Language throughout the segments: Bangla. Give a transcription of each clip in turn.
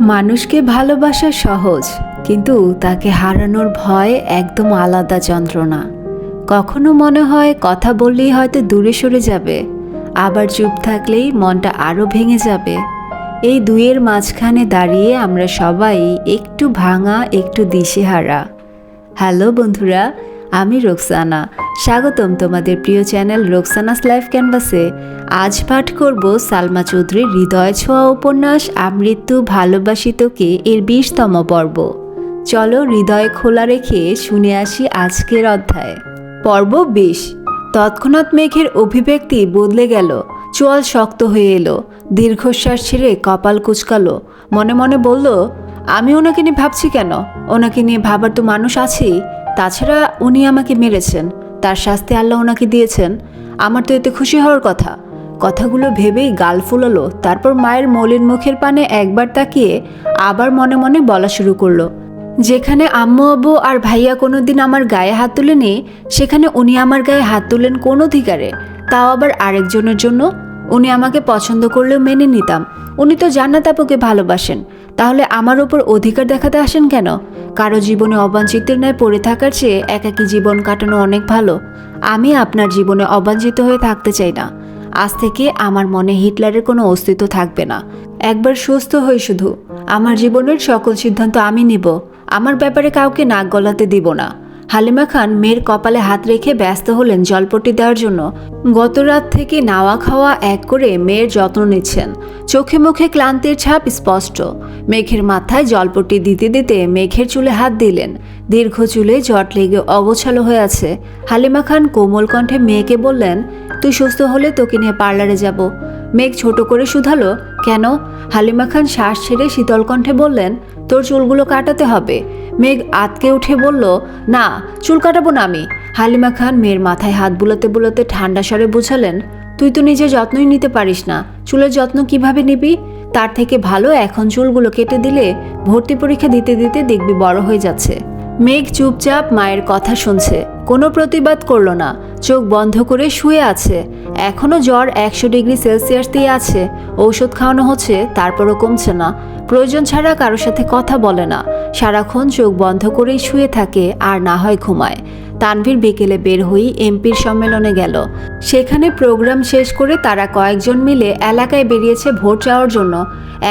মানুষকে ভালোবাসা সহজ, কিন্তু তাকে হারানোর ভয় একদম আলাদা যন্ত্রণা। কখনো মনে হয় কথা বললেই হয়তো দূরে সরে যাবে, আবার চুপ থাকলেই মনটা আরও ভেঙে যাবে। এই দুইয়ের মাঝখানে দাঁড়িয়ে আমরা সবাই একটু ভাঙা, একটু দিশেহারা। হ্যালো বন্ধুরা আমি রোকসানা। স্বাগতম তোমাদের প্রিয় চ্যানেল রোকসানাস লাইফ ক্যানভাসে। আজ পাঠ করব সালমা চৌধুরীর হৃদয় ছোঁয়া উপন্যাস আমৃত্যু ভালোবাসি তোকে এর বিশতম পর্ব। চলো হৃদয় খোলা রেখে শুনে আসি আজকের অধ্যায়। পর্ব বিশ। তৎক্ষণাৎ মেঘের অভিব্যক্তি বদলে গেল। চোয়াল শক্ত হয়ে এলো। দীর্ঘশ্বাস ছেড়ে কপাল কুচকালো। মনে মনে বলল, আমি ওনাকে নিয়ে ভাবছি কেন? ওনাকে নিয়ে ভাবার তো মানুষ আছেই। তাছাড়া উনি আমাকে মেরেছেন, তার শাস্তি আল্লাহ ওনাকে দিয়েছেন। আমার তো এতে খুশি হওয়ার কথা। কথাগুলো ভেবেই গাল ফুলালো, তারপর মায়ের মলিন মুখের পানে একবার তাকিয়ে আবার মনে মনে বলা শুরু করল, যেখানে আম্মু, আব্বু আর ভাইয়া কোনো দিন আমার গায়ে হাত তুলেনি, সেখানে উনি আমার গায়ে হাত তুলেন কোন অধিকারে? তাও আবার আরেকজনের জন্য উনি আমাকে পছন্দ করলেও মেনে নিতাম। উনি তো জান্নাত আপুকে ভালোবাসেন। তাহলে আমার ওপর অধিকার দেখাতে আসেন কেন? কারও জীবনে অবাঞ্ছিতের ন্যায় পড়ে থাকার চেয়ে একাকী জীবন কাটানো অনেক ভালো। আমি আপনার জীবনে অবাঞ্ছিত হয়ে থাকতে চাই না। আজ থেকে আমার মনে হিটলারের কোনো অস্তিত্ব থাকবে না। একবার সুস্থ হই শুধু। আমার জীবনের সকল সিদ্ধান্ত আমি নিব। আমার ব্যাপারে কাউকে নাক গলাতে দিব না। হালিমা খান মেয়ের কপালে হাত রেখে ব্যস্ত হলেন জলপট্টি দেওয়ার জন্য। গত রাত থেকে নাওয়া খাওয়া এক করে মেয়ের যত্ন নিচ্ছেন। চোখে মুখে ক্লান্তির ছাপ স্পষ্ট। মেঘের মাথায় জলপট্টি দিতে দিতে মেঘের চুলে হাত দিলেন। দীর্ঘ চুলে জট লেগে অগোছালো হয়ে আছে। হালিমা খান কোমল কণ্ঠে মেয়েকে বললেন, তুই সুস্থ হলে তোকে নিয়ে পার্লারে যাব। মেঘ ছোট করে শুধালো। কেন? হালিমা খান শ্বাস ছেড়ে শীতল কণ্ঠে বললেন, তোর চুলগুলো কাটাতে হবে। মেঘ আতকে উঠে বলল, না, চুল কাটাবো না আমি। হালিমা খান মেয়ের মাথায় হাত বুলাতে বুলাতে ঠান্ডা স্বরে বুঝালেন, তুই তো নিজে যত্নই নিতে পারিস না। চুলের যত্ন কীভাবে নিবি? তার থেকে ভালো এখন চুলগুলো কেটে দিলে ভর্তি পরীক্ষা দিতে দিতে দেখবি বড় হয়ে যাচ্ছে। মেঘ চুপচাপ মায়ের কথা শুনছে, কোনো প্রতিবাদ করল না। চোখ বন্ধ করে শুয়ে আছে। এখনও জ্বর একশো ডিগ্রি সেলসিয়াসতেই আছে। ঔষধ খাওয়ানো হচ্ছে, তারপরও কমছে না। প্রয়োজন ছাড়া কারোর সাথে কথা বলে না। সারাক্ষণ চোখ বন্ধ করেই শুয়ে থাকে আর না হয় ঘুমায়। তানভীর বিকেলে বের হই এমপির সম্মেলনে গেল। সেখানে প্রোগ্রাম শেষ করে তারা কয়েকজন মিলে এলাকায় বেরিয়েছে ভোট চাওয়ার জন্য।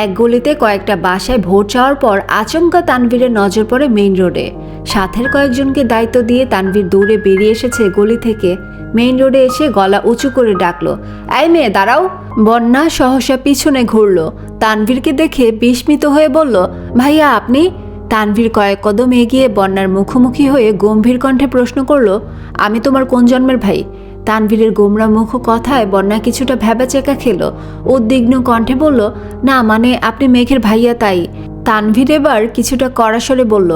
এক গলিতে কয়েকটা বাসায় ভোট চাওয়ার পর আচমকা তানভীরের নজর পড়ে মেইন রোডে। সাথের কয়েকজনকে দায়িত্ব দিয়ে তানভীর দৌড়ে বেরিয়ে এসেছে গলি থেকে। মেইন রোডে এসে গলা উঁচু করে ডাকলো, এই মেয়ে, দাঁড়াও। বন্যা সহসা পিছনে ঘুরলো। তানভীরকে দেখে বিস্মিত হয়ে বলল, ভাইয়া, আপনি? তানভীর কয়েক কদম এগিয়ে বন্যার মুখোমুখি হয়ে গম্ভীর কণ্ঠে প্রশ্ন করল, আমি তোমার কোন জন্মের ভাই? তানভীরের গোমরা মুখ কথায় বন্যা কিছুটা ভ্যাবাচেকা খেল। উদ্বিগ্ন কণ্ঠে বলল, না মানে আপনি মেঘের ভাইয়া তাই। তানভীর এবার কিছুটা কড়াসরে বলল,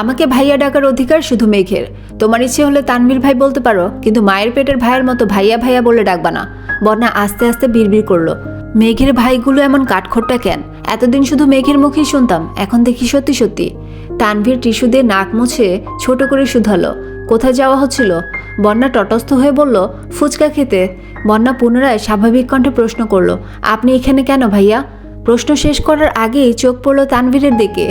আমাকে ভাইয়া ডাকার অধিকার শুধু মেঘের। তোমার ইচ্ছে হলে তানভীর ভাই বলতে পারো, কিন্তু মায়ের পেটের ভাইয়ের মতো ভাইয়া ভাইয়া বলে ডাকবা না। বন্যা আস্তে আস্তে বিড়বিড় করল, মেঘের ভাইগুলো এমন কাঠখোট্টা কেন? এতদিন শুধু মেঘের মুখেই শুনতাম, এখন দেখি সত্যি সত্যি। তানভীর টিস্যু দিয়ে নাক মুছে ছোট করে শুধালো কোথায় যাওয়া হচ্ছিল? বন্যা তটস্থ হয়ে বলল, ফুচকা খেতে। বন্যা পুনরায় স্বাভাবিক কণ্ঠে প্রশ্ন করল, আপনি এখানে কেন ভাইয়া? প্রশ্ন শেষ করার আগেই চোখ পড়ল তানভীরের দিকে।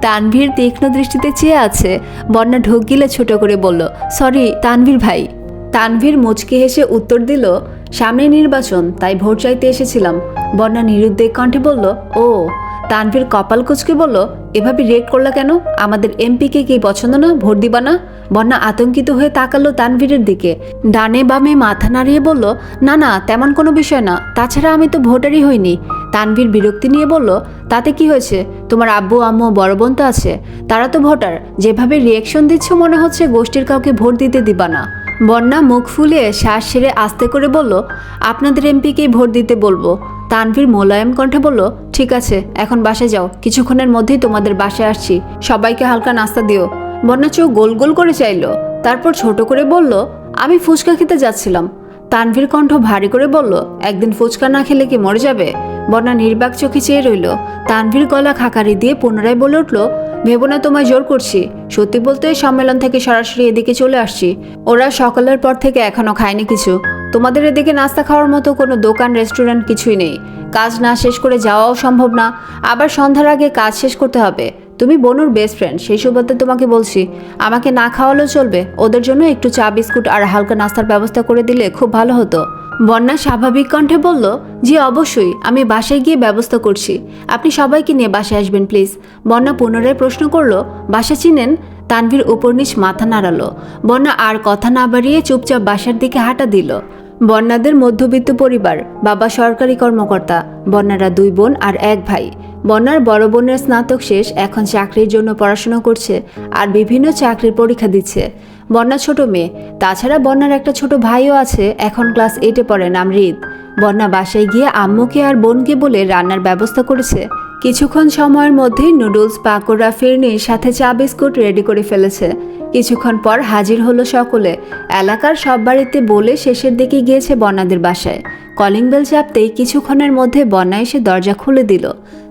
তানভীর তীক্ষ্ণ দৃষ্টিতে চেয়ে আছে। বন্যা ঢোক গিলে ছোট করে বলল, সরি, তানভীর ভাই। তানভীর মুচকি হেসে উত্তর দিল, সামনে নির্বাচন, তাই ভোট চাইতে এসেছিলাম। বন্যা নিরুদ্বেগ কণ্ঠে বলল, ও। তানভীর কপাল কুচকে বলল, এভাবে রেড করলা কেন? আমাদের এমপিকে কি পছন্দ না? ভোট দিবা না? বন্যা আতঙ্কিত হয়ে তাকালো তানভীরের দিকে। ডানে বামে মাথা নাড়িয়ে বলল, না না, তেমন কোনো বিষয় না। তাছাড়া আমি তো ভোটারই হইনি। তানভীর বিরক্তি নিয়ে বলল, তাতে কি হয়েছে? তোমার আব্বু, আম্মু, বড় বোন তো আছে। তারা তো ভোটার। যেভাবে রিয়েকশন দিচ্ছ, মনে হচ্ছে গোষ্ঠীর কাউকে ভোট দিতে দিবা না। বন্যা মুখ ফুলিয়ে শ্বাস সেরে আস্তে করে বলল, আপনাদের এমপিকেই ভোট দিতে বলব। তানভীর মোলায়েম কণ্ঠে বলল, ঠিক আছে, এখন বাসায় যাও। কিছুক্ষণের মধ্যেই তোমাদের বাসায় আসছি। সবাইকে হালকা নাস্তা দিও। বন্যা চোখ গোল গোল করে চাইল। তারপর ছোট করে বলল, আমি ফুচকা খেতে যাচ্ছিলাম। তানভীর কণ্ঠ ভারী করে বলল, একদিন ফুচকা না খেলে কি মরে যাবে? বন্যা নির্বাক চোখে চেয়ে রইল। তানভীর গলা খাকারি দিয়ে পুনরায় বলে উঠল ভেবো না তোমায় জোর করছি। সত্যি বলতে সম্মেলন থেকে সরাসরি এদিকে চলে আসছি। ওরা সকালের পর থেকে এখনও খায়নি কিছু। তোমাদের এদিকে নাস্তা খাওয়ার মতো কোনো দোকান, রেস্টুরেন্ট কিছুই নেই। কাজ না শেষ করে যাওয়াও সম্ভব না। আবার সন্ধ্যার আগে কাজ শেষ করতে হবে। তুমি বনুর বেস্ট ফ্রেন্ড সেই সুবাদে তোমাকে বলছি, আমাকে না খাওয়ালেও চলবে। ওদের জন্য একটু চা, বিস্কুট আর হালকা নাস্তার ব্যবস্থা করে দিলে খুব ভালো হতো। বন্যা স্বাভাবিক কণ্ঠে বলল, জি, অবশ্যই, আমি বাসায় গিয়ে ব্যবস্থা করছি। আপনি সবাইকে নিয়ে বাসায় আসবেন, প্লিজ। বন্যা পুনরায় প্রশ্ন করল, বাসা চিনেন? তানভীর উপর নিচ মাথা নাড়ালো। বন্যা আর কথা না বাড়িয়ে চুপচাপ বাসার দিকে হাঁটা দিল। বন্যাদের মধ্যবিত্ত পরিবার, বাবা সরকারি কর্মকর্তা, বন্যারা দুই বোন আর এক ভাই। বন্যার বড় বোনের স্নাতক শেষ, এখন চাকরির জন্য পড়াশোনা করছে আর বিভিন্ন চাকরির পরীক্ষা দিচ্ছে। বন্যা ছোট মেয়ে। তাছাড়া বন্যার একটা ছোট ভাইও আছে, এখন ক্লাস এইটে পড়ে, নাম রিদ বন্যা বাসায় গিয়ে আম্মুকে আর বোনকে বলে রান্নার ব্যবস্থা করেছে। কিছুক্ষণ সময়ের মধ্যেই নুডলস, পাকোড়া ফিরনির সাথে চা বিস্কুট রেডি করে ফেলেছে। কিছুক্ষণ পর হাজির হলো সকলে। এলাকার সব বাড়িতে বলে শেষের দিকে গিয়েছে বন্যাদের বাসায়। কলিং বেল চাপতেই কিছুক্ষণের মধ্যে বন্যা এসে দরজা খুলে দিল।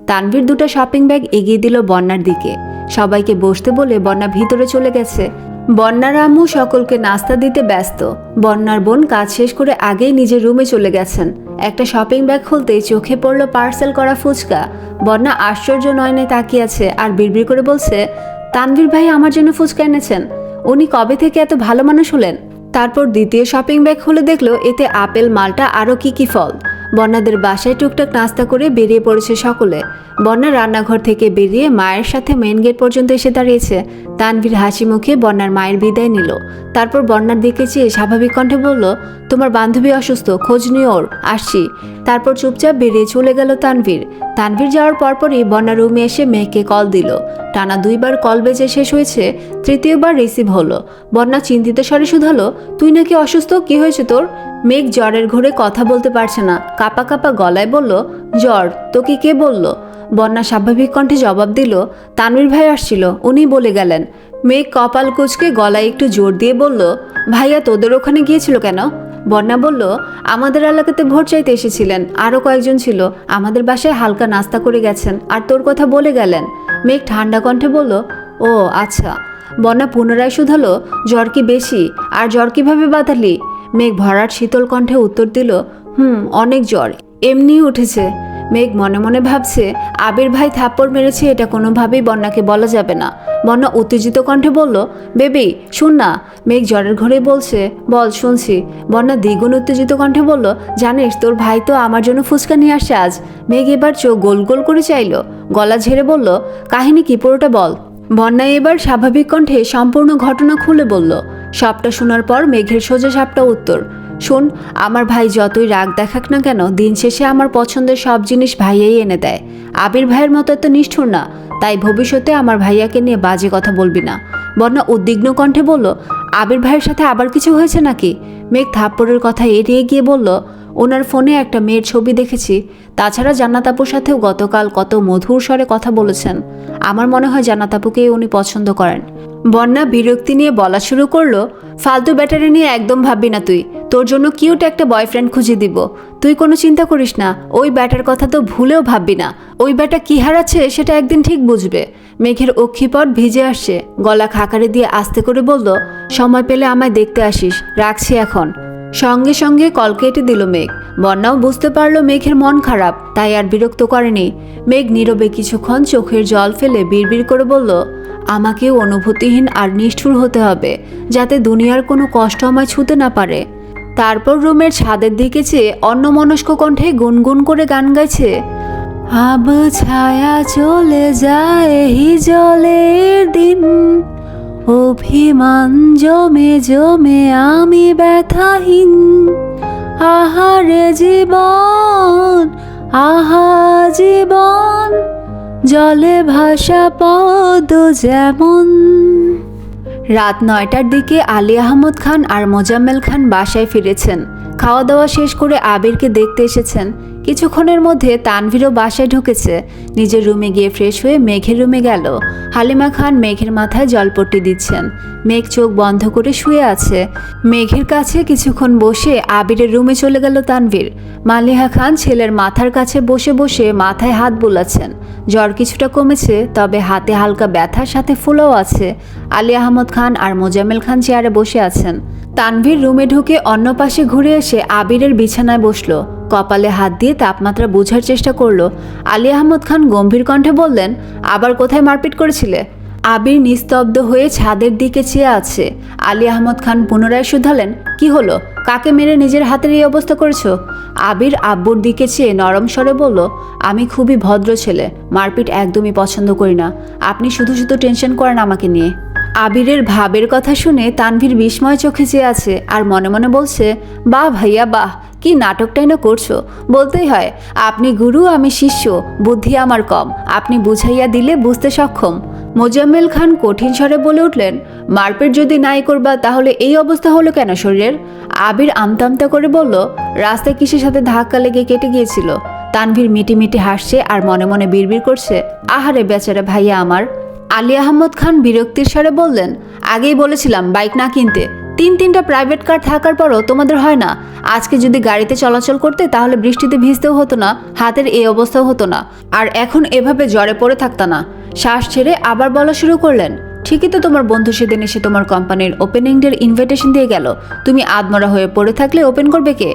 তানভীর দুটো শপিং ব্যাগ এগিয়ে দিল বন্যার দিকে। সবাইকে বসতে বলে বন্যা ভিতরে চলে গেছে। বন্যার আম্মু সকলকে নাস্তা দিতে ব্যস্ত। বন্যার বোন কাজ শেষ করে আগেই নিজের রুমে চলে গেছেন। একটা শপিং ব্যাগ খুলতেই চোখে পড়ল পার্সেল করা ফুচকা। বন্যা আশ্চর্য নয়নে তাকিয়ে আর বিড়বিড় করে বলছে, তানভীর ভাই আমার জন্য ফুচকা এনেছেন। উনি কবে থেকে এত ভালো মানুষ হলেন? তারপর দ্বিতীয় শপিং ব্যাগ খুলে দেখল এতে আপেল, মালটা, আরও কি কি ফল। বন্যাদের বাসায় টুকটাক নাস্তা করে বেরিয়ে পড়েছে সকলে। বন্যা রান্নাঘর থেকে বেরিয়ে মায়ের সাথে মেন গেট পর্যন্ত এসে দাঁড়িয়েছে। তানভীর হাসি মুখে বন্যার মায়ের বিদায় নিল। তারপর বন্যার দিকে চেয়ে স্বাভাবিক কণ্ঠে বলল, তোমার বান্ধবী অসুস্থ, খোঁজ নিও ওর, আসছি। তারপর চুপচাপ বেরিয়ে চলে গেল তানভীর। তানভীর যাওয়ার পরপরই বন্যা রুমে এসে মেয়েকে কল দিল। টানা দুইবার কল বেজে শেষ হয়েছে, তৃতীয়বার রিসিভ হলো। বন্যা চিন্তিত স্বরে শুধালো, তুই নাকি অসুস্থ? কি হয়েছে তোর? মেঘ জ্বরের ঘোরে কথা বলতে পারছে না, কাপা কাপা গলায় বলল, জ্বর, তোকে কে বলল? বন্যা স্বাভাবিক কণ্ঠে জবাব দিল, তানভীর ভাই আসছিল, উনি বলে গেলেন। মেঘ কপাল কুচকে গলায় একটু জোর দিয়ে বলল, ভাইয়া, তোদের ওখানে গিয়েছিল কেন? বন্যা বলল, আমাদের এলাকাতে ভোট চাইতে এসেছিলেন আরও কয়েকজন ছিল, আমাদের বাসায় হালকা নাস্তা করে গেছেন, আর তোর কথা বলে গেলেন। মেঘ ঠান্ডা কণ্ঠে বলল, ও আচ্ছা। বন্যা পুনরায় শুধালো, জ্বর কি বেশি? আর জ্বর কীভাবে বাঁধালি? মেঘ ভরাট শীতল কণ্ঠে উত্তর দিল, হুম, অনেক জ্বর এমনি উঠেছে। মেঘ মনে মনে ভাবছে, আবির ভাই থাপ্পড় মেরেছে এটা কোনোভাবেই বন্যাকে বলা যাবে না। বন্যা উত্তেজিত কণ্ঠে বলল, বেবি, শুন না। মেঘ জ্বরের ঘরে বলছে, বল, শুনছি। বন্যা দ্বিগুণ উত্তেজিত কণ্ঠে বলল, জানিস, তোর ভাই তো আমার জন্য ফুচকা নিয়ে আসে আজ। মেঘ এবার চোখ গোল গোল করে চাইলো, গলা ঝেড়ে বলল, কাহিনী কি পুরোটা বল? বন্যা এবার স্বাভাবিক কণ্ঠে সম্পূর্ণ ঘটনা খুলে বলল। সবটা শোনার পর মেঘের সোজা সাপটা উত্তর শোন, আমার ভাই যতই রাগ দেখাক না কেন, দিন শেষে আমার পছন্দের সব জিনিস ভাইয়াই এনে দেয়। আবির ভাইয়ের মতো এত নিষ্ঠুর না, তাই ভবিষ্যতে আমার ভাইয়াকে নিয়ে বাজে কথা বলবি না। বন্যা উদ্বিগ্ন কণ্ঠে বলল, আবির ভাইয়ের সাথে আবার কিছু হয়েছে নাকি? মেঘ থাপ্পড়ের কথা এড়িয়ে গিয়ে বলল, ওনার ফোনে একটা মেয়ের ছবি দেখেছি। তাছাড়া জান্নাত আপুর সাথেও গতকাল কত মধুর স্বরে কথা বলেছেন। আমার মনে হয় জান্নাতাপুকেই উনি পছন্দ করেন। বন্যা বিরক্তি নিয়ে বলা শুরু করল, ফালতু ব্যাটারি নিয়ে একদম ভাববি না তুই। তোর জন্য কিউট একটা বয়ফ্রেন্ড খুঁজে দিব। তুই কোনো চিন্তা করিস না, ওই ব্যাটার কথা তো ভুলেও ভাববি না। ওই ব্যাটা কি হারাচ্ছে সেটা একদিন ঠিক বুঝবে। মেঘের অক্ষিপট ভিজে আসছে গলা খাকারে দিয়ে আস্তে করে বলল, সময় পেলে আমায় দেখতে আসিস, রাখছি এখন। সঙ্গে সঙ্গে কল কেটে দিল মেঘ। বন্যাও বুঝতে পারল মেঘের মন খারাপ, তাই আর বিরক্ত করেনি। মেঘ নীরবে কিছুক্ষণ চোখের জল ফেলে বিড়বিড় করে বলল আমাকেও অনুভূতিহীন আর নিষ্ঠুর হতে হবে, যাতে দুনিয়ার কোনো কষ্ট আমায় ছুতে না পারে। তারপর রুমের ছাদের দিকে চেয়ে অন্যমনস্ক কণ্ঠে গুনগুন করে গান গাইছে, আব ছায়া চলে যায় হিজলের দিন, অভিমান জমে জমে আমি ব্যথাহীন। আহারে জীবন, আহা জীবন জলে ভাসা পদ যেমন। রাত নয়টার দিকে আলী আহমদ খান আর মোজাম্মেল খান বাসায় ফিরেছেন। খাওয়া দাওয়া শেষ করে আবিরকে দেখতে এসেছেন। কিছুক্ষণের মধ্যে তানভীরও বাসায় ঢুকেছে। নিজের রুমে গিয়ে ফ্রেশ হয়ে মেঘের রুমে গেল। হালিমা খান মেঘের মাথায় জলপট্টি দিচ্ছেন। মেঘ চোখ বন্ধ করে শুয়ে আছে। মেঘের কাছে কিছুক্ষণ বসে আবিরের রুমে চলে গেল তানভীর। মালিহা খান ছেলের মাথার কাছে বসে বসে মাথায় হাত বুলাচ্ছেন। জ্বর কিছুটা কমেছে, তবে হাতে হালকা ব্যথার সাথে ফুলও আছে। আলী আহমদ খান আর মোজাম্মেল খান চেয়ারে বসে আছেন। তানভীর রুমে ঢুকে অন্য পাশে ঘুরে এসে আবিরের বিছানায় বসল। কপালে হাত দিয়ে তাপমাত্রা বোঝার চেষ্টা করল। আলী আহমদ খান গম্ভীর কণ্ঠে বললেন, আবার কোথায় মারপিট করেছিলে? আবির নিস্তব্ধ হয়ে ছাদের দিকে চেয়ে আছে। আলী আহমদ খান পুনরায় শুধালেন, কি হলো? কাকে মেরে নিজের হাতের এই অবস্থা করেছ? আবির আব্বুর দিকে চেয়ে নরম স্বরে বলল, আমি খুবই ভদ্র ছেলে, মারপিট একদমই পছন্দ করি না। আপনি শুধু শুধু টেনশন করেন আমাকে নিয়ে। আবিরের ভাবের কথা শুনে তানভীর বিস্ময় চোখে চেয়ে আছে আর মনে মনে বলছে, বাহ ভাইয়া, বাহ। কি নাটকটাই না করছ? বলতেই হয়, আপনি গুরু, আমি শিষ্য, বুদ্ধি আমার কম। আপনি বুঝাইয়া দিলে বুঝতে সক্ষম। মোজাম্মেল খান কঠিন স্বরে বলে উঠলেন, মারপেট যদি নাই করবা, তাহলে এই অবস্থা হলো কেন শরীরের? আবির আমতামতা করে বলল, রাস্তায় কিসের সাথে ধাক্কা লেগে কেটে গিয়েছিল? তানভীর মিটি মিটি হাসছে আর মনে মনে বিড়বিড় করছে। আহারে বেচারা ভাইয়া আমার। আলী আহমদ খান বিরক্তির স্বরে বললেন, আগেই বলেছিলাম, বাইক না কিনতে। তিন তিনটা প্রাইভেট কার থাকার পরও তোমাদের হয় না। আজকে যদি গাড়িতে চলাচল করতে, তাহলে বৃষ্টিতে ভিজতেও হতো না, হাতের এই অবস্থাও হতো না। আর এখন এভাবে জ্বরে পড়ে থাকতা না। শ্বাস ছেড়ে আবার বলা শুরু করলেন, ঠিকই তো তোমার বন্ধু সেদিন এসে তোমার কোম্পানির ওপেনিং ডের ইনভিটেশন দিয়ে গেল। তুমি আদমরা হয়ে পড়ে থাকলে ওপেন করবে কে?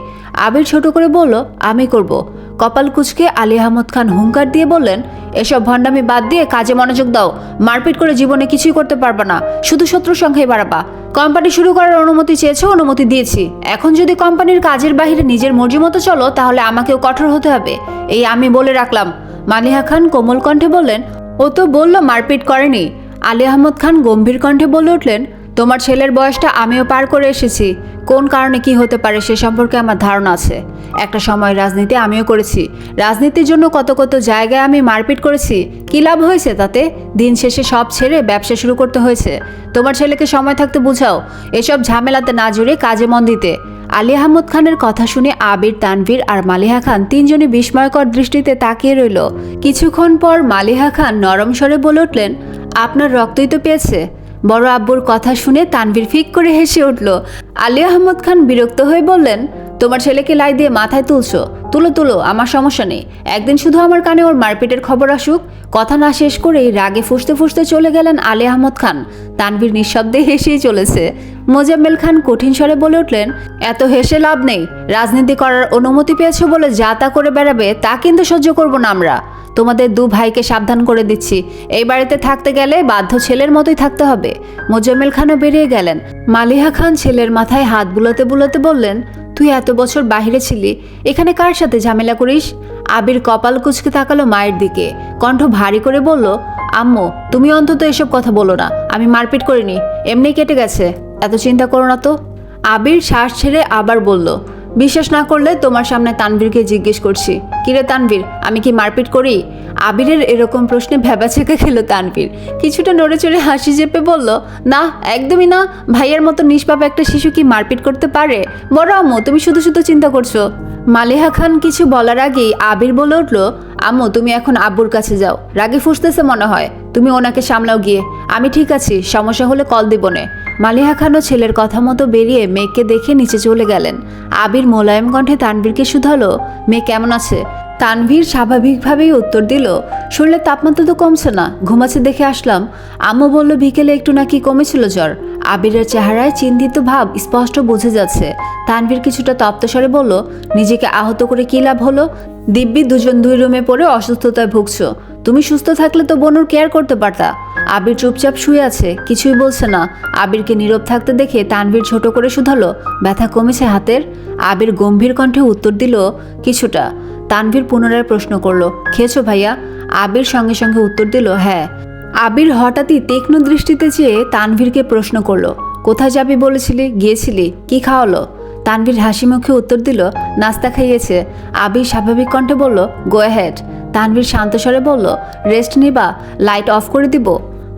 আবির ছোট করে বলল, আমি করব। কপাল কুচকে আলী আহমদ খান হুঙ্কার দিয়ে বললেন, এসব ভণ্ডামি বাদ দিয়ে কাজে মনোযোগ দাও। মারপিট করে জীবনে কিছুই করতে পারবা না। শুধু শত্রু সংখ্যাই বাড়াবা। কোম্পানি শুরু করার অনুমতি চেয়েছো, অনুমতি দিয়েছি। এখন যদি কোম্পানির কাজের বাইরে নিজের মর্জি মতো চলো, তাহলে আমাকেও কঠোর হতে হবে। এই আমি বলে রাখলাম। মালিহা খান কোমল কণ্ঠে বললেন, ও তো বলল মারপিট করেনি। আলী আহমদ খান গম্ভীর কণ্ঠে বলে উঠলেন তোমার ছেলের বয়সটা আমিও পার করে এসেছি। কোন কারণে কি হতে পারে সে সম্পর্কে আমার ধারণা আছে। একটা সময় রাজনীতি আমিও করেছি। রাজনীতির জন্য কত কত জায়গায় আমি মারপিট করেছি। কী লাভ হয়েছে তাতে? দিন শেষে সব ছেড়ে ব্যবসা শুরু করতে হয়েছে। তোমার ছেলেকে সময় থাকতে বুঝাও। এসব ঝামেলাতে না জুড়ে কাজে মন দিতে। আলী আহমদ খানের কথা শুনে আবির, তানভীর আর মালিহা খান তিনজনই বিস্ময়কর দৃষ্টিতে তাকিয়ে রইল। কিছুক্ষণ পর মালিহা খান নরম স্বরে বলে উঠলেন, আপনার রক্তই তো পেয়েছে। বড় আব্বুর কথা শুনে তানভীর ফিক করে হেসে উঠল, আলী আহমদ খান বিরক্ত হয়ে বললেন, তোমার ছেলেকে লাই দিয়ে মাথায় তুলছো। তুলো তুলো, আমার সমস্যা নেই। একদিন শুধু আমার কানে ওর মারপিটের খবর আসুক। কথা না শেষ করেই রাগে ফুসতে ফুসতে চলে গেলেন আলী আহমদ খান। তানভীর নিঃশব্দে হেসেই চলেছে। মোজাম্মেল খান কঠিন স্বরে বলে উঠলেন, এত হেসে লাভ নেই। রাজনীতি করার অনুমতি পেয়েছ বলে যা তা করে বেড়াবে, তা কিন্তু সহ্য করব না আমরা। তোমাদের দু ভাইকে সাবধান করে দিচ্ছি। এই বাড়িতে থাকতে গেলে বাধ্য ছেলের মতোই থাকতে হবে। মোজাম্মেল খানও বেরিয়ে গেলেন। মালিহা খান ছেলের মাথায় হাত বুলাতে বুলাতে বললেন, তুই এত বছর বাইরে ছিলি, এখানে কার সাথে ঝামেলা করিস? আবির কপাল কুচকে তাকালো মায়ের দিকে। কণ্ঠ ভারী করে বলল, আম্মু, তুমি অন্তত এসব কথা বলো না, আমি মারপিট করিনি, এমনি কেটে গেছে, এত চিন্তা করো না তো। আবির শ্বাস ছেড়ে আবার বলল বিশ্বাস না করলে তোমার সামনে তানভীরকে জিজ্ঞেস করছি। কিরে তানভীর, আমি কি মারপিট করি? আবিরের এরকম প্রশ্নে ভেবা ছেঁকে খেলো তানভীর। কিছুটা নড়ে চড়ে হাসি চেপে বলল, না, একদমই না। ভাইয়ের মতো নিষ্পাপ একটা শিশু কি মারপিট করতে পারে? বড় আম্মু, তুমি শুধু শুধু চিন্তা করছ। মালিহা খান কিছু বলার আগেই আবির বলে উঠল, আম্মু, তুমি এখন আব্বুর কাছে যাও। রাগে ফুসতেছে মনে হয়। তুমি ওনাকে সামলাও গিয়ে। আমি ঠিক আছি, সমস্যা হলে কল দিবনে মালিহা খানও ছেলের কথা মতো বেরিয়ে মেয়েকে দেখে নিচে চলে গেলেন। আবির মোলায়েম কণ্ঠে তানভীরকে শুধালো, মেয়ে কেমন আছে? তানভীর স্বাভাবিকভাবেই উত্তর দিল, শরীরের তাপমাত্রা তো কমছে না, ঘুমাচ্ছে দেখে আসলাম। আম্মু বলল, বিকেলে একটু নাকি কমেছিল জ্বর। আবিরের চেহারায় চিন্তিত ভাব স্পষ্ট বোঝা যাচ্ছে। তানভীর কিছুটা তপ্তস্বরে বলল, নিজেকে আহত করে কী লাভ হলো? দিব্যি দুজন দুই রুমে পড়ে অসুস্থতায় ভুগছো। তুমি সুস্থ থাকলে তো বনুর কেয়ার করতে পারতা। আবির চুপচাপ শুয়ে আছে, কিছুই বলছে না। আবিরকে নীরব থাকতে দেখে তানভীর ছোট করে শুধালো, ব্যথা কমেছে হাতের। আবির গম্ভীর কণ্ঠে উত্তর দিল, কিছুটা। তানভীর পুনরায় প্রশ্ন করল, খেয়েছো ভাইয়া? আবির সঙ্গে সঙ্গে উত্তর দিল হ্যাঁ। আবির হঠাৎই তীক্ষ্ণ দৃষ্টিতে চেয়ে তানভীরকে প্রশ্ন করল, কোথায় যাবি বলেছিলি? গিয়েছিলি? কি খাওয়ালো? তানভীর হাসি মুখে উত্তর দিল, নাস্তা খাইয়েছে। আবি স্বাভাবিক কণ্ঠে বলল গো হ্যাড তানভীর শান্তস্বরে বলল রেস্ট নিবা লাইট অফ করে দিব।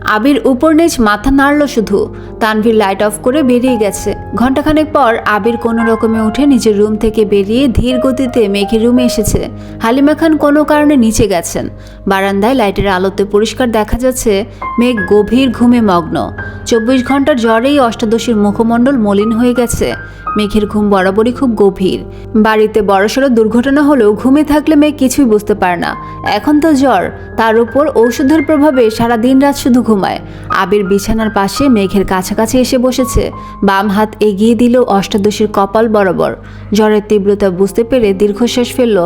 আবির উপর নিচ মাথা নাড়ল শুধু। তানভীর লাইট অফ করে বেরিয়ে গেছে। ঘন্টাখানেক পর আবির কোনো রকমে উঠে নিজের রুম থেকে বেরিয়ে ধীর গতিতে মেঘের রুমে এসেছে। হালিমা খান কোনো কারণে নিচে গেছেন। বারান্দায় লাইটের আলোতে পরিষ্কার দেখা যাচ্ছে মেঘ গভীর ঘুমে মগ্ন। চব্বিশ ঘণ্টার জ্বরেই অষ্টাদশীর মুখমণ্ডল মলিন হয়ে গেছে। মেঘের ঘুম বরাবরই খুব গভীর। বাড়িতে বড়সড় দুর্ঘটনা হলেও ঘুমে থাকলে মেঘ কিছুই বুঝতে পারে না। এখন তো জ্বর, তার উপর ঔষধের প্রভাবে সারা দিন রাত শুধু ঘুমায়। আবির বিছানার পাশে মেঘের কাছাকাছি এসে বসেছে। বাম হাত এগিয়ে দিল অষ্টাদশীর কপাল বরাবর। জ্বরের তীব্রতা বুঝতে পেরে দীর্ঘশ্বাস ফেলল।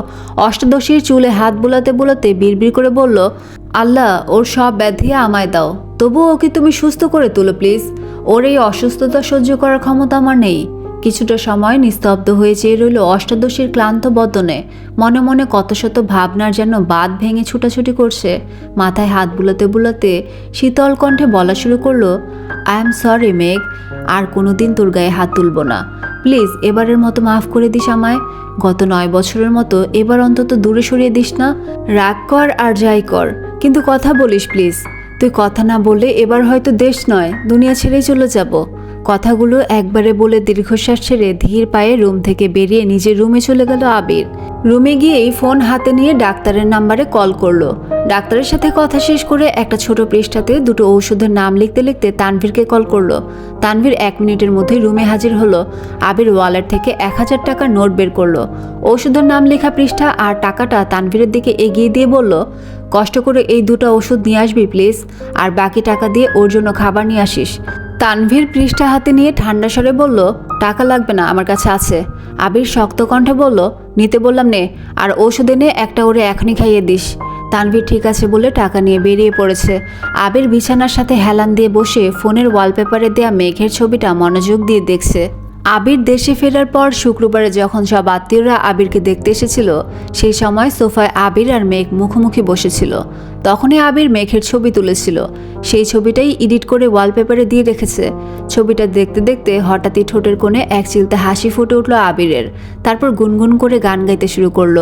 অষ্টাদশীর চুলে হাত বোলাতে বুলাতে বিড়বিড় করে বলল, আল্লাহ, ওর সব ব্যাধি আমায় দাও। তবুও ওকে তুমি সুস্থ করে তুলো, প্লিজ। ওর এই অসুস্থতা সহ্য করার ক্ষমতা আমার নেই। কিছুটা সময় নিস্তব্ধ হয়ে চেয়ে রইল অষ্টাদশীর ক্লান্ত বদনে। মনে মনে কত শত ভাবনার যেন বাদ ভেঙে ছুটাছুটি করছে। মাথায় হাত বুলাতে বুলাতে শীতল কণ্ঠে বলা শুরু করল আই এম সরি মেঘ, আর কোনোদিন তোর গায়ে হাত তুলব না। প্লিজ, এবারের মতো মাফ করে দিস আমায়। গত নয় বছরের মতো এবার অন্তত দূরে সরিয়ে দিস না। রাগ কর আর যাই কর। কিন্তু কথা বলিস, প্লিজ। তুই কথা না বললে এবার হয়তো দেশ নয়, দুনিয়া ছেড়েই চলে যাব। কথাগুলো একবারে বলে দীর্ঘশ্বাস ছেড়ে ধীর পায়ে রুম থেকে বেরিয়ে নিজের রুমে চলে গেল আবির। রুমে গিয়েই ফোন হাতে নিয়ে ডাক্তারের নাম্বারে কল করল। ডাক্তারের সাথে কথা শেষ করে একটা ছোট পৃষ্ঠাতে দুটো ঔষধের নাম লিখতে লিখতে তানভীরকে কল করল। তানভীর এক মিনিটের মধ্যেই রুমে হাজির হলো। আবির ওয়ালেট থেকে এক হাজার টাকার নোট বের করল। ঔষধের নাম লেখা পৃষ্ঠা আর টাকাটা তানভীরের দিকে এগিয়ে দিয়ে বলল কষ্ট করে এই দুটো ওষুধ নিয়ে আসবি, প্লিজ। আর বাকি টাকা দিয়ে ওর জন্য খাবার নিয়ে আসিস। তানভীর পৃষ্ঠা হাতে নিয়ে ঠান্ডা স্বরে বলল, টাকা লাগবে না, আমার কাছে আছে। আবির শক্ত কণ্ঠে বলল, নিতে বললাম নে, আর ওষুধ এনে একটা ওরে এখনই খাইয়ে দিস। তানভীর ঠিক আছে বলে টাকা নিয়ে বেরিয়ে পড়েছে। আবির বিছানার সাথে হেলান দিয়ে বসে ফোনের ওয়ালপেপারে দেয়া মেঘের ছবিটা মনোযোগ দিয়ে দেখছে। আবির দেশে ফেরার পর শুক্রবারে যখন সব আত্মীয়রা আবিরকে দেখতে এসেছিল, সেই সময় সোফায় আবির আর মেঘ মুখোমুখি বসেছিল। তখনই আবির মেঘের ছবি তুলেছিল। সেই ছবিটাই এডিট করে ওয়ালপেপারে দিয়ে রেখেছে। ছবিটা দেখতে দেখতে হঠাৎই ঠোঁটের কোণে এক চিলতে হাসি ফুটে উঠল আবিরের। তারপর গুনগুন করে গান গাইতে শুরু করল।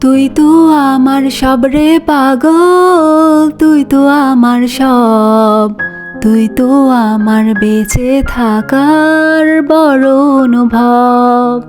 তুই তো আমার সব রে পাগল, তুই তো আমার সব তুই তো আমার বেঁচে থাকার বড় অনুভব।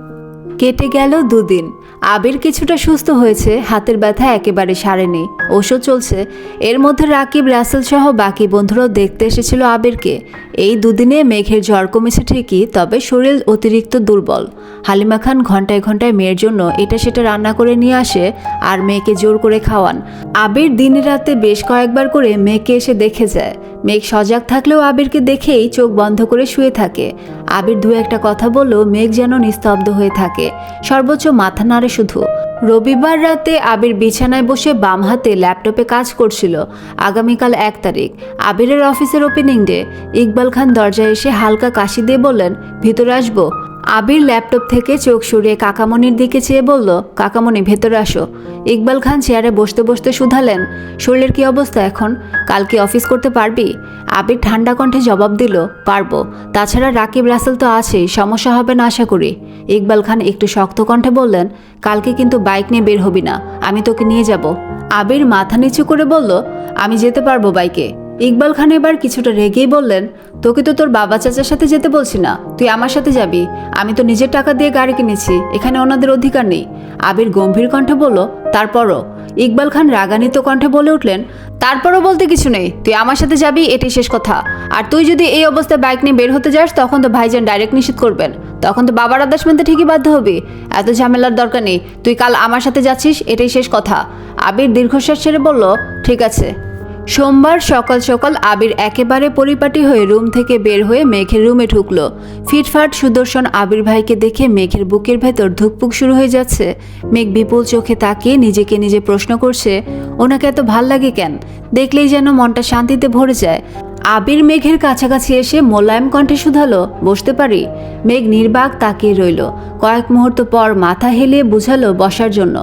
কেটে গেল দুদিন। আবির কিছুটা সুস্থ হয়েছে, হাতের ব্যথা একেবারে সারেনি। ওষুধ চলছে। এর মধ্যে রাকিব, রাসেল সহ বাকি বন্ধুরাও দেখতে এসেছিল আবিরকে। এই দুদিনে মেঘের জ্বর কমেছে ঠিকই, তবে শরীর অতিরিক্ত দুর্বল। হালিমা খান ঘন্টায় ঘন্টায় মেয়ের জন্য এটা সেটা রান্না করে নিয়ে আসে আর মেয়েকে জোর করে খাওয়ান। আবির দিনে রাতে বেশ কয়েকবার করে মেয়েকে এসে দেখে যায়। মেঘ সজাগ থাকলেও আবিরকে দেখেই চোখ বন্ধ করে শুয়ে থাকে। আবির দু একটা কথা বললেও মেঘ যেন নিস্তব্ধ হয়ে থাকে। সর্বোচ্চ মাথা নাড়ে শুধু। রবিবার রাতে আবির বিছানায় বসে বাম হাতে ল্যাপটপে কাজ করছিল। আগামীকাল এক তারিখ। আবিরের অফিসের ওপেনিং ডে ইকবাল খান দরজায় এসে হালকা কাশি দিয়ে বললেন, ভিতরে আসব? আবির ল্যাপটপ থেকে চোখ সরিয়ে কাকামণির দিকে চেয়ে বলল, কাকামণি, ভেতরে আসো। ইকবাল খান চেয়ারে বসতে বসতে শুধালেন, শরীরের কি অবস্থা এখন? কাল কি অফিস করতে পারবি? আবির ঠান্ডা কণ্ঠে জবাব দিল, পারব। তাছাড়া রাকিব রাসেল তো আছেই, সমস্যা হবে না আশা করি। ইকবাল খান একটু শক্ত কণ্ঠে বললেন, কালকে কিন্তু বাইক নিয়ে বের হবি না, আমি তোকে নিয়ে যাব। আবির মাথা নিচু করে বলল, আমি যেতে পারব বাইকে। ইকবাল খান এবার কিছুটা রেগেই বললেন, তোকে তো তোর বাবা চাচার সাথে যেতে বলছি না। তুই আমার সাথে যাবি। আমি তো নিজের টাকা দিয়ে গাড়ি কিনেছি। এখানে ওনাদের অধিকার নেই। আবির গম্ভীর কণ্ঠে বলল, তারপরও? ইকবাল খান রাগান্বিত কণ্ঠে বলে উঠলেন, তারপরও বলতে কিছু নেই। তুই আমার সাথে যাবি, এটাই শেষ কথা। আর তুই যদি এই অবস্থায় বাইক নিয়ে বের হতে যাস, তখন তো ভাইজান ডাইরেক্ট নিষেধ করবেন। তখন তো বাবার আদেশ মানতে ঠিকই বাধ্য হবি। এত ঝামেলার দরকার নেই। তুই কাল আমার সাথে যাচ্ছিস, এটাই শেষ কথা। আবির দীর্ঘশ্বাস ছেড়ে বলল, ঠিক আছে। সোমবার সকাল সকাল আবির একেবারে পরিপাটি হয়ে রুম থেকে বের হয়ে মেঘের রুমে ঢুকলো। ফিটফাট সুদর্শন আবির ভাইকে দেখে মেঘের বুকের ভেতর ধুকপুক শুরু হয়ে যাচ্ছে। মেঘ বিপুল চোখে তাকিয়ে নিজেকে নিজে প্রশ্ন করছে, ওনাকে এত ভালো লাগে কেন? দেখলেই যেন মনটা শান্তিতে ভরে যায়। আবির মেঘের কাছাকাছি এসে মোলায়েম কণ্ঠে শুধালো, বসতে পারি? মেঘ নির্বাক তাকিয়ে রইল। কয়েক মুহূর্ত পর মাথা হেলিয়ে বুঝালো বসার জন্য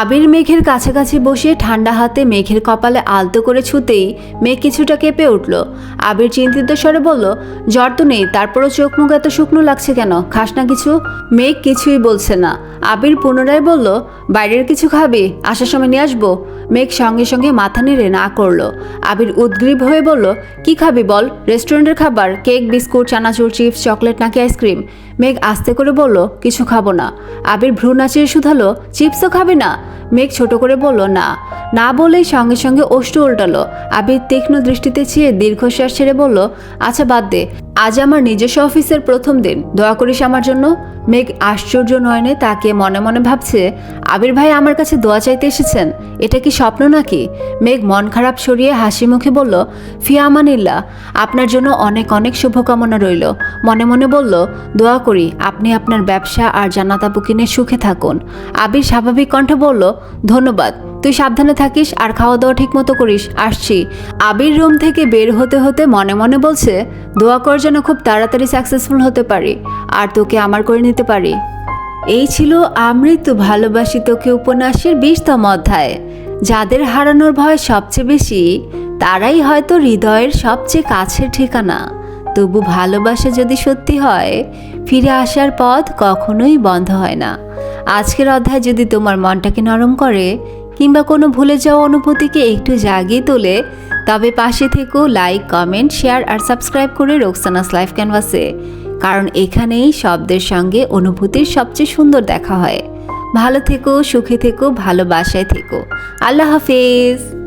আবির মেঘের কাছাকাছি বসে ঠান্ডা হাতে মেঘের কপালে আলতো করে ছুতেই মেঘ কিছুটা কেঁপে উঠল। আবির চিন্তিত স্বরে বলল, জ্বর তো নেই, তারপরও চোখ মুখ এত শুকনো লাগছে কেন? খাস না কিছু? মেঘ কিছুই বলছে না। আবির পুনরায় বলল, বাইরের কিছু খাবি? আসার সময় নিয়ে আসব? মেঘ সঙ্গে সঙ্গে মাথা নেড়ে না করল। আবির উদ্গ্রীব হয়ে বলল, কি খাবি বল? রেস্টুরেন্টের খাবার, cake, biscuit, chanachur, chips, chocolate নাকি আইসক্রিম? মেঘ আস্তে করে বলল, কিছু খাব না। আবির ভ্রু নাচিয়ে শুধালো, চিপসও খাবে না? মেঘ ছোট করে বলল, না। না বলেই সঙ্গে সঙ্গে অষ্ট উল্টালো। আবির তীক্ষ্ণ দৃষ্টিতে চেয়ে দীর্ঘশ্বাস ছেড়ে বলল আচ্ছা বাদ দে। আজ আমার নিজস্ব অফিসের প্রথম দিন। দয়া করিস আমার জন্য। মেঘ আশ্চর্য নয়নে তাকে মনে মনে ভাবছে, আবির ভাই আমার কাছে দোয়া চাইতে এসেছেন। এটা কি স্বপ্ন নাকি? মেঘ মন খারাপ সরিয়ে হাসি মুখে বলল ফিয়ামানিল্লা আপনার জন্য অনেক অনেক শুভকামনা রইল। মনে মনে বলল, দোয়া করি, আপনি আপনার ব্যবসা আর জানাতা বুকিনে সুখে থাকুন। আবির স্বাভাবিক কণ্ঠে বলল, ধন্যবাদ। তুই সাবধানে থাকিস আর খাওয়া দাওয়া ঠিক মতো করিস। আসছি। আবির রুম থেকে বের হতে হতে মনে মনে বলছে, দোয়া কর যেন খুব তাড়াতাড়ি সাকসেসফুল হতে পারি, আর তোকে আমার করে নিতে পারি। এই ছিল আমৃত্যু ভালোবাসি তোকে উপন্যাসের বিশতম অধ্যায়। যাদের হারানোর ভয় সবচেয়ে বেশি, তারাই হয়তো হৃদয়ের সবচেয়ে কাছের ঠিকানা। তবু ভালোবাসা যদি সত্যি হয়, ফিরে আসার পথ কখনোই বন্ধ হয় না। আজকের অধ্যায় যদি তোমার মনটাকে নরম করে কিংবা কোনো ভুলে যাওয়া অনুভূতিকে একটু জাগিয়ে তোলে, তবে পাশে থেকেও লাইক কমেন্ট শেয়ার আর সাবস্ক্রাইব করে রোকসানাস লাইফ ক্যানভাসে কারণ এখানেই শব্দের সঙ্গে অনুভূতির সবচেয়ে সুন্দর দেখা হয়। ভালো থেকো, সুখে থেকো, ভালোবাসায় থেকো। আল্লাহ হাফেজ!